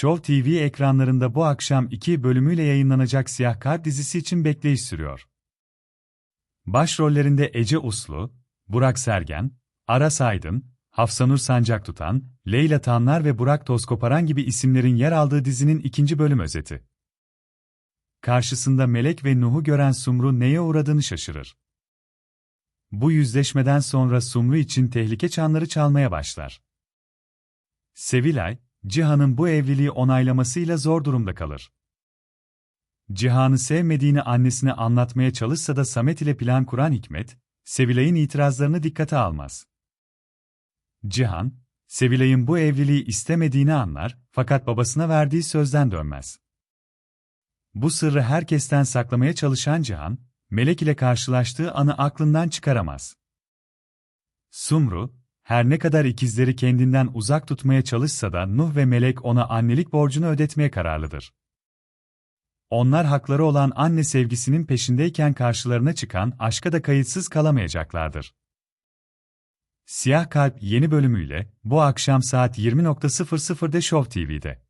Show TV ekranlarında bu akşam iki bölümüyle yayınlanacak Siyah Kart dizisi için bekleyiş sürüyor. Başrollerinde Ece Uslu, Burak Sergen, Aras Aydın, Hafsanur Sancak Tutan, Leyla Tanlar ve Burak Tozkoparan gibi isimlerin yer aldığı dizinin ikinci bölüm özeti. Karşısında Melek ve Nuh'u gören Sumru neye uğradığını şaşırır. Bu yüzleşmeden sonra Sumru için tehlike çanları çalmaya başlar. Sevilay, Cihan'ın bu evliliği onaylamasıyla zor durumda kalır. Cihan'ı sevmediğini annesine anlatmaya çalışsa da Samet ile plan kuran Hikmet, Sevilay'ın itirazlarını dikkate almaz. Cihan, Sevilay'ın bu evliliği istemediğini anlar fakat babasına verdiği sözden dönmez. Bu sırrı herkesten saklamaya çalışan Cihan, Melek ile karşılaştığı anı aklından çıkaramaz. Sumru, her ne kadar ikizleri kendinden uzak tutmaya çalışsa da Nuh ve Melek ona annelik borcunu ödetmeye kararlıdır. Onlar hakları olan anne sevgisinin peşindeyken karşılarına çıkan aşka da kayıtsız kalamayacaklardır. Siyah Kalp yeni bölümüyle bu akşam saat 20.00'de Show TV'de.